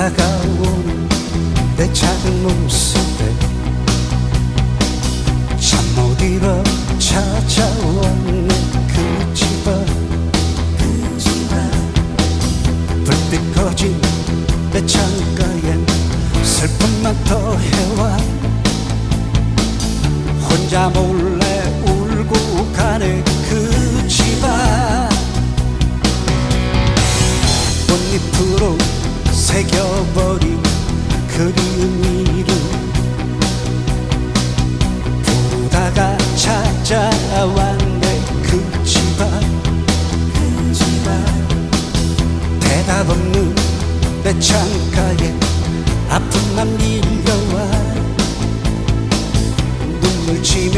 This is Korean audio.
다가오는 내 작은 모습에 잠못 잃어 찾아왔네. 그 집안 불빛 꺼진 내 창가엔 슬픔만 더해와 혼자 몰래 울고 가네. 그 집안. 꽃잎으로 새겨버린 그리운 이름 부르다가 찾아왔네. 그 집안 그 집안. 대답 없는 내 창가에 아픔만 밀려와. 눈물 치며